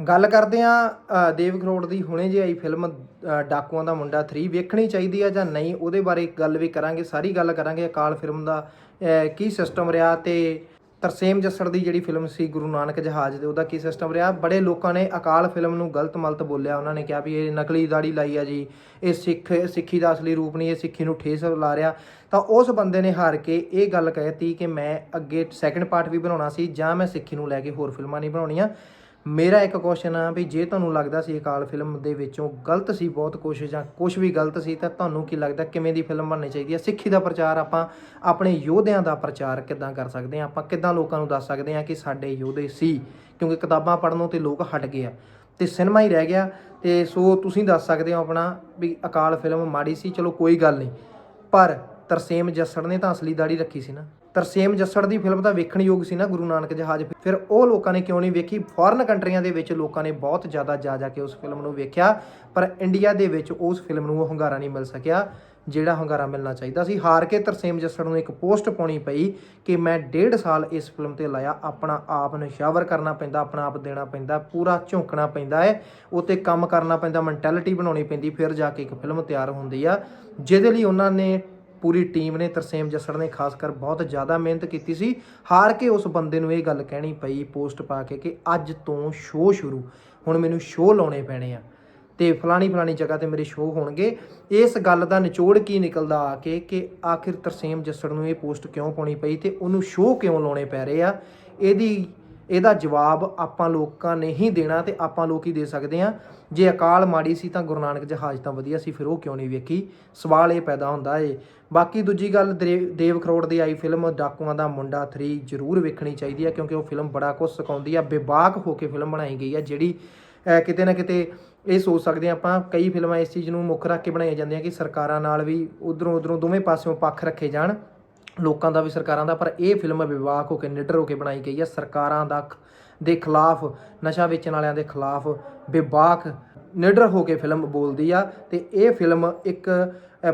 ਗੱਲ ਕਰਦੇ ਆ ਦੇਵ ਖਰੋੜ ਦੀ ਹੁਣੇ ਜਿਹੀ ਆਈ ਫਿਲਮ ਡਾਕੂਆਂ ਦਾ ਮੁੰਡਾ 3 ਵੇਖਣੀ ਚਾਹੀਦੀ ਆ ਜਾਂ ਨਹੀਂ, ਉਹਦੇ ਬਾਰੇ ਗੱਲ ਵੀ ਕਰਾਂਗੇ, ਸਾਰੀ ਗੱਲ ਕਰਾਂਗੇ ਅਕਾਲ ਫਿਲਮ ਦਾ ਕੀ ਸਿਸਟਮ ਰਿਹਾ ਤੇ ਤਰਸੇਮ ਜੱਸੜ ਦੀ ਜਿਹੜੀ ਫਿਲਮ ਸੀ ਗੁਰੂ ਨਾਨਕ ਜਹਾਜ਼ ਦੇ ਉਹਦਾ ਕੀ ਸਿਸਟਮ ਰਿਹਾ? ਬੜੇ ਲੋਕਾਂ ਨੇ ਅਕਾਲ ਫਿਲਮ ਨੂੰ ਗਲਤ ਮਲਤ ਬੋਲਿਆ, ਉਹਨਾਂ ਨੇ ਕਿਹਾ ਵੀ ਇਹ ਨਕਲੀ ਦਾੜੀ ਲਾਈ ਆ ਜੀ, ਇਹ ਸਿੱਖ, ਸਿੱਖੀ ਦਾ ਅਸਲੀ ਰੂਪ ਨਹੀਂ, ਇਹ ਸਿੱਖੀ ਨੂੰ ਠੇਸ ਲਾ ਰਿਹਾ। ਤਾਂ ਉਸ ਬੰਦੇ ਨੇ ਹਾਰ ਕੇ ਇਹ ਗੱਲ ਕਹਿਤੀ ਕਿ ਮੈਂ ਅੱਗੇ ਸੈਕੰਡ ਪਾਰਟ ਵੀ ਬਣਾਉਣਾ ਸੀ ਜਾਂ ਮੈਂ ਸਿੱਖੀ ਨੂੰ ਲੈ ਕੇ ਹੋਰ ਫਿਲਮਾਂ ਨਹੀਂ ਬਣਾਉਣੀਆਂ। ਮੇਰਾ ਇੱਕ ਕੁਐਸਚਨ ਆ ਵੀ ਜੇ ਤੁਹਾਨੂੰ ਲੱਗਦਾ ਸੀ ਅਕਾਲ ਫਿਲਮ ਦੇ ਵਿੱਚੋਂ ਗਲਤ ਸੀ ਬਹੁਤ ਕੁਝ ਜਾਂ ਕੁਝ ਵੀ ਗਲਤ ਸੀ, ਤਾਂ ਤੁਹਾਨੂੰ ਕੀ ਲੱਗਦਾ ਕਿਵੇਂ ਦੀ ਫਿਲਮ ਬਣਨੀ ਚਾਹੀਦੀ ਹੈ ਸਿੱਖੀ ਦਾ ਪ੍ਰਚਾਰ ਆਪਾਂ ਆਪਣੇ ਯੋਧਿਆਂ ਦਾ ਪ੍ਰਚਾਰ ਕਿੱਦਾਂ ਕਰ ਸਕਦੇ ਹਾਂ ਆਪਾਂ ਕਿੱਦਾਂ ਲੋਕਾਂ ਨੂੰ ਦੱਸ ਸਕਦੇ ਹਾਂ ਕਿ ਸਾਡੇ ਯੋਧੇ ਸੀ? ਕਿਉਂਕਿ ਕਿਤਾਬਾਂ ਪੜ੍ਹਨੋਂ ਤੇ ਲੋਕ ਹਟ ਗਏ ਆ। ਤੇ ਸਿਨੇਮਾ ਹੀ ਰਹਿ ਗਿਆ। ਤੇ ਸੋ ਤੁਸੀਂ ਦੱਸ ਸਕਦੇ ਹੋ ਆਪਣਾ ਵੀ ਅਕਾਲ ਫਿਲਮ ਮਾੜੀ ਸੀ, ਚਲੋ ਕੋਈ ਗੱਲ ਨਹੀਂ। ਪਰ ਤਰਸੇਮ ਜੱਸੜ ਨੇ ਤਾਂ ਅਸਲੀ ਦਾੜੀ ਰੱਖੀ ਸੀ ਨਾ। ਤਰਸੇਮ ਜੱਸੜ ਦੀ ਫਿਲਮ ਤਾਂ ਵੇਖਣ ਯੋਗ ਸੀ ਨਾ ਗੁਰੂ ਨਾਨਕ ਜਹਾਜ਼ ਫਿਰ ਉਹ ਲੋਕਾਂ ਨੇ ਕਿਉਂ ਨਹੀਂ ਵੇਖੀ? ਫੋਰਨ ਕੰਟਰੀਆਂ ਦੇ ਵਿੱਚ ਲੋਕਾਂ ਨੇ ਬਹੁਤ ਜ਼ਿਆਦਾ ਜਾ ਜਾ ਕੇ ਉਸ ਫਿਲਮ ਨੂੰ ਵੇਖਿਆ, ਪਰ ਇੰਡੀਆ ਦੇ ਵਿੱਚ ਉਸ ਫਿਲਮ ਨੂੰ ਉਹ ਹੰਗਾਰਾ ਨਹੀਂ ਮਿਲ ਸਕਿਆ, ਜਿਹੜਾ ਹੰਗਾਰਾ ਮਿਲਣਾ ਚਾਹੀਦਾ ਸੀ। ਹਾਰ ਕੇ ਤਰਸੇਮ ਜੱਸੜ ਨੂੰ ਇੱਕ ਪੋਸਟ ਪਾਉਣੀ ਪਈ ਕਿ ਮੈਂ ਡੇਢ ਸਾਲ ਇਸ ਫਿਲਮ ਤੇ ਲਾਇਆ, ਆਪਣਾ ਆਪ ਨਿਸ਼ਾਵਰ ਕਰਨਾ ਪੈਂਦਾ, ਆਪਣਾ ਆਪ ਦੇਣਾ ਪੈਂਦਾ, ਪੂਰਾ ਝੁੰਕਣਾ ਪੈਂਦਾ ਹੈ, ਉਤੇ ਕੰਮ ਕਰਨਾ ਪੈਂਦਾ ਮੈਂਟੈਲਿਟੀ ਬਣਾਉਣੀ ਪੈਂਦੀ, ਫਿਰ ਜਾ ਕੇ ਇੱਕ ਫਿਲਮ ਤਿਆਰ ਹੁੰਦੀ ਆ, ਜਿਹਦੇ ਲਈ ਉਹਨਾਂ ਨੇ ਪੂਰੀ ਟੀਮ ਨੇ, ਤਰਸੇਮ ਜੱਸੜ ਨੇ ਖਾਸ ਕਰ ਬਹੁਤ ਜ਼ਿਆਦਾ ਮਿਹਨਤ ਕੀਤੀ ਸੀ। ਹਾਰ ਕੇ ਉਸ ਬੰਦੇ ਨੂੰ ਇਹ ਗੱਲ ਕਹਿਣੀ ਪਈ, ਪੋਸਟ ਪਾ ਕੇ ਕਿ ਅੱਜ ਤੋਂ ਸ਼ੋਅ ਸ਼ੁਰੂ, ਹੁਣ ਮੈਨੂੰ ਸ਼ੋਅ ਲਾਉਣੇ ਪੈਣੇ ਆ। ਤੇ ਫਲਾਣੀ ਫਲਾਣੀ ਜਗ੍ਹਾ ਤੇ ਮੇਰੇ ਸ਼ੋਅ ਹੋਣਗੇ। ਇਸ ਗੱਲ ਦਾ ਨਿਚੋੜ ਕੀ ਨਿਕਲਦਾ ਆ ਕੇ ਕਿ ਆਖਿਰ ਤਰਸੇਮ ਜੱਸੜ ਨੂੰ ਇਹ ਪੋਸਟ ਕਿਉਂ ਪਾਉਣੀ ਪਈ ਤੇ ਉਹਨੂੰ ਸ਼ੋਅ ਕਿਉਂ ਲਾਉਣੇ ਪੈ ਰਹੇ ਆ? ਇਹਦੀ ਇਹਦਾ ਜਵਾਬ ਆਪਾਂ ਲੋਕਾਂ ਨੇ ਹੀ ਦੇਣਾ ਤੇ ਆਪਾਂ ਲੋਕ ਹੀ ਦੇ ਸਕਦੇ ਆ ਜੇ ਅਕਾਲ ਮਾੜੀ ਸੀ ਤਾਂ ਗੁਰੂ ਨਾਨਕ ਜਹਾਜ਼ ਤਾਂ ਵਧੀਆ ਸੀ, ਫਿਰ ਉਹ ਕਿਉਂ ਨਹੀਂ ਵੇਖੀ? ਸਵਾਲ ਇਹ ਪੈਦਾ ਹੁੰਦਾ ਏ। ਬਾਕੀ ਦੂਜੀ ਗੱਲ, ਦਰੇ- ਦੇਵ ਖਰੋੜ ਦੀ ਆਈ ਫਿਲਮ ਡਾਕੂਆਂ ਦਾ ਮੁੰਡਾ 3 ਜ਼ਰੂਰ ਵੇਖਣੀ ਚਾਹੀਦੀ ਆ ਕਿਉਂਕਿ ਉਹ ਫਿਲਮ ਬੜਾ ਕੁਝ ਸਿਖਾਉਂਦੀ ਆ, ਬੇਬਾਕ ਹੋ ਕੇ ਫਿਲਮ ਬਣਾਈ ਗਈ ਆ, ਜਿਹੜੀ ਕਿਤੇ ਨਾ ਕਿਤੇ ਇਹ ਸੋਚ ਸਕਦੇ ਹਾਂ ਆਪਾਂ, ਕਈ ਫਿਲਮਾਂ ਇਸ ਚੀਜ਼ ਨੂੰ ਮੁੱਖ ਰੱਖ ਕੇ ਬਣਾਈਆਂ ਜਾਂਦੀਆਂ ਕਿ ਸਰਕਾਰਾਂ ਨਾਲ ਵੀ ਉਧਰੋਂ ਉਧਰੋਂ ਦੋਵੇਂ ਪਾਸਿਓਂ ਪੱਖ ਰੱਖੇ ਜਾਣ। ਲੋਕਾਂ ਦਾ ਵੀ ਸਰਕਾਰਾਂ ਦਾ, ਪਰ ਇਹ ਫਿਲਮ ਵਿਵਾਕ ਹੋ ਕੇ ਨਿਡਰ ਹੋ ਕੇ ਬਣਾਈ ਗਈ ਹੈ। ਸਰਕਾਰਾਂ ਦਾ ਖ- ਦੇ ਖਿਲਾਫ, ਨਸ਼ਾ ਵੇਚਣ ਵਾਲਿਆਂ ਦੇ ਖਿਲਾਫ ਵਿਵਾਕ ਨਿਡਰ ਹੋ ਕੇ ਫਿਲਮ ਬੋਲਦੀ ਆ। ਤੇ ਇਹ ਫਿਲਮ ਇੱਕ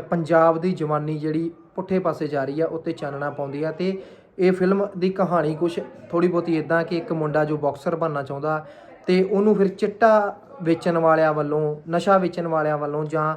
ਪੰਜਾਬ ਦੀ ਜਵਾਨੀ ਜਿਹੜੀ ਪੁੱਠੇ ਪਾਸੇ ਜਾ ਰਹੀ ਆ, ਉੱਤੇ ਚਾਨਣਾ ਪਾਉਂਦੀ ਆ। ਤੇ ਇਹ ਫਿਲਮ ਦੀ ਕਹਾਣੀ ਕੁਝ ਥੋੜੀ ਬਹੁਤੀ ਇਦਾਂ ਕਿ ਇੱਕ ਮੁੰਡਾ ਜੋ ਬਾਕਸਰ ਬਣਨਾ ਚਾਹੁੰਦਾ, ਤੇ ਉਹਨੂੰ ਫਿਰ ਚਿੱਟਾ ਵੇਚਣ ਵਾਲਿਆਂ ਵੱਲੋਂ, ਨਸ਼ਾ ਵੇਚਣ ਵਾਲਿਆਂ ਵੱਲੋਂ ਜਾਂ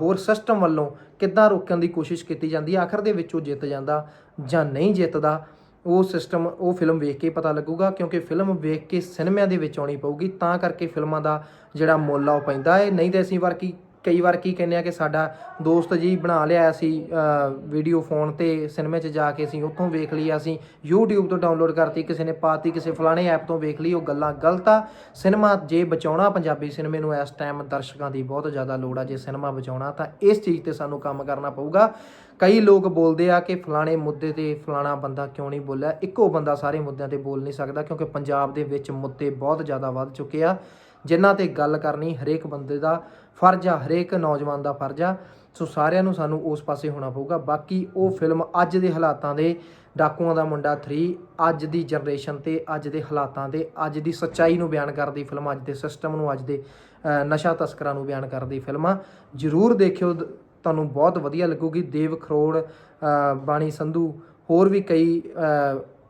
ਹੋਰ ਸਿਸਟਮ ਵੱਲੋਂ ਕਿੱਦਾਂ ਰੋਕਣ ਦੀ ਕੋਸ਼ਿਸ਼ ਕੀਤੀ ਜਾਂਦੀ ਹੈ? ਆਖਰ ਦੇ ਵਿੱਚ ਉਹ ਜਿੱਤ ਜਾਂਦਾ ਜਾਂ ਨਹੀਂ ਜਿੱਤਦਾ? ਉਹ ਸਿਸਟਮ ਉਹ ਫਿਲਮ ਵੇਖ ਕੇ ਪਤਾ ਲੱਗੂਗਾ ਕਿਉਂਕਿ ਫਿਲਮ ਵੇਖ ਕੇ ਸਿਨੇਮਿਆਂ ਦੇ ਵਿੱਚ ਆਉਣੀ ਪਊਗੀ। ਤਾਂ ਕਰਕੇ ਫਿਲਮਾਂ ਦਾ ਜਿਹੜਾ ਮੁੱਲ ਆ ਉਹ ਪੈਂਦਾ ਹੈ। ਨਹੀਂ ਤਾਂ ਅਸੀਂ ਵਾਰ ਕੀ ਕਈ ਵਾਰ ਕੀ ਕਹਿੰਦੇ ਆ ਕਿ ਸਾਡਾ ਦੋਸਤ ਜੀ ਬਣਾ ਲਿਆ ਸੀ ਵੀਡੀਓ ਫੋਨ ਤੇ ਸਿਨੇਮੇ 'ਚ ਜਾ ਕੇ ਅਸੀਂ ਉੱਥੋਂ ਵੇਖ ਲਈ ਅਸੀਂ YouTube ਤੋਂ ਡਾਊਨਲੋਡ ਕਰਤੀ, ਕਿਸੇ ਨੇ ਪਾਤੀ, ਕਿਸੇ ਫਲਾਣੇ ਐਪ ਤੋਂ ਵੇਖ ਲਈ, ਉਹ ਗੱਲਾਂ ਗਲਤ ਆ। ਸਿਨੇਮਾ ਜੇ ਬਚਾਉਣਾ ਪੰਜਾਬੀ ਸਿਨੇਮੇ ਨੂੰ ਇਸ ਟਾਈਮ ਦਰਸ਼ਕਾਂ ਦੀ ਬਹੁਤ ਜ਼ਿਆਦਾ ਲੋੜ ਆ, ਜੇ ਸਿਨੇਮਾ ਬਚਾਉਣਾ ਤਾਂ ਇਸ ਚੀਜ਼ ਤੇ ਸਾਨੂੰ ਕੰਮ ਕਰਨਾ ਪਊਗਾ। ਕਈ ਲੋਕ ਬੋਲਦੇ ਆ ਕਿ ਫਲਾਣੇ ਮੁੱਦੇ ਤੇ ਫਲਾਣਾ ਬੰਦਾ ਕਿਉਂ ਨਹੀਂ ਬੋਲਿਆ? ਇੱਕੋ ਬੰਦਾ ਸਾਰੇ ਮੁੱਦਿਆਂ ਤੇ ਬੋਲ ਨਹੀਂ ਸਕਦਾ, ਕਿਉਂਕਿ ਪੰਜਾਬ ਦੇ ਵਿੱਚ ਮੁੱਦੇ ਬਹੁਤ ਜ਼ਿਆਦਾ ਵੱਧ ਚੁੱਕੇ ਆ। ਜਿਨ੍ਹਾਂ ਤੇ ਗੱਲ ਕਰਨੀ ਹਰੇਕ ਬੰਦੇ ਦਾ ਫਰਜ਼ ਆ, ਹਰੇਕ ਨੌਜਵਾਨ ਦਾ ਫਰਜ਼ ਆ। ਸੋ ਸਾਰਿਆਂ ਨੂੰ ਸਾਨੂੰ ਉਸ ਪਾਸੇ ਹੋਣਾ ਪਊਗਾ। ਬਾਕੀ ਉਹ ਫਿਲਮ ਅੱਜ ਦੇ ਹਾਲਾਤਾਂ ਦੇ ਡਾਕੂਆਂ ਦਾ ਮੁੰਡਾ 3 ਅੱਜ ਦੀ ਜਨਰੇਸ਼ਨ ਤੇ, ਅੱਜ ਦੇ ਹਾਲਾਤਾਂ 'ਤੇ, ਅੱਜ ਦੀ ਸੱਚਾਈ ਨੂੰ ਬਿਆਨ ਕਰਦੀ ਫਿਲਮ ਅੱਜ ਦੇ ਸਿਸਟਮ ਨੂੰ, ਅੱਜ ਦੇ ਨਸ਼ਾ ਤਸਕਰਾਂ ਨੂੰ ਬਿਆਨ ਕਰਦੀ ਫਿਲਮਾਂ ਜ਼ਰੂਰ ਦੇਖਿਓ ਤੁਹਾਨੂੰ ਬਹੁਤ ਵਧੀਆ ਲੱਗੂਗੀ। ਦੇਵ ਖਰੋੜ ਬਾਣੀ ਸੰਧੂ, ਹੋਰ ਵੀ ਕਈ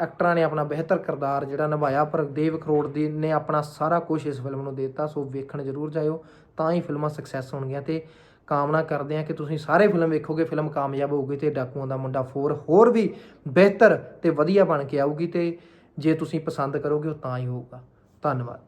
ਐਕਟਰਾਂ ਨੇ ਆਪਣਾ ਬਿਹਤਰ ਕਿਰਦਾਰ ਜਿਹੜਾ ਨਿਭਾਇਆ, ਪਰ ਦੇਵ ਖਰੋੜ ਦੀ ਨੇ ਆਪਣਾ ਸਾਰਾ ਕੁਝ ਇਸ ਫਿਲਮ ਨੂੰ ਦੇ ਦਿੱਤਾ, ਸੋ ਵੇਖਣ ਜ਼ਰੂਰ ਜਾਇਓ, ਤਾਂ ਹੀ ਫਿਲਮਾਂ ਸਕਸੈਸ ਹੋਣਗੀਆਂ। ਤੇ ਕਾਮਨਾ ਕਰਦੇ ਹਾਂ ਕਿ ਤੁਸੀਂ ਸਾਰੇ ਫਿਲਮ ਵੇਖੋਗੇ, ਫਿਲਮ ਕਾਮਯਾਬ ਹੋਊਗੀ ਤੇ ਡਾਕੂਆਂ ਦਾ ਮੁੰਡਾ 4 ਹੋਰ ਵੀ ਬਿਹਤਰ ਤੇ ਵਧੀਆ ਬਣ ਕੇ ਆਊਗੀ ਤੇ ਜੇ ਤੁਸੀਂ ਪਸੰਦ ਕਰੋਗੇ, ਉਹ ਤਾਂ ਹੀ ਹੋਊਗਾ। ਧੰਨਵਾਦ।